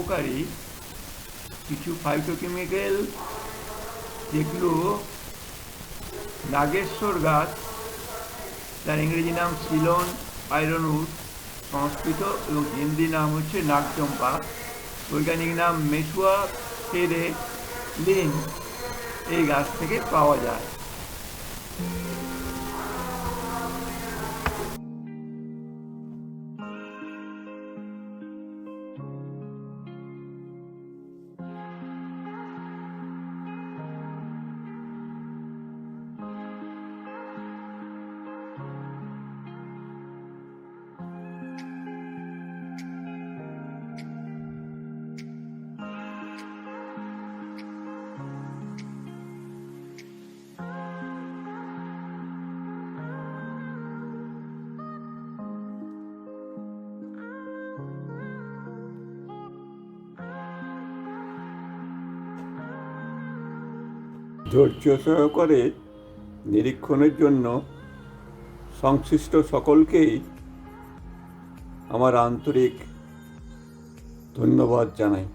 উপকারী, কিছু ফাইটোকেমিক্যাল যেগুলো নাগেশ্বর গাছ তার ইংরেজি নাম সিলন আয়রনউড সংস্কৃত এবং হিন্দি নাম হচ্ছে নাগচম্পা। বৈজ্ঞানিক নাম মেসুয়া ফেরে, লিন, এই গাছ থেকে পাওয়া যায়। ধৈর্য সহকারে নিরীক্ষণের জন্য সংশ্লিষ্ট সকলকেই আমার আন্তরিক ধন্যবাদ জানাই।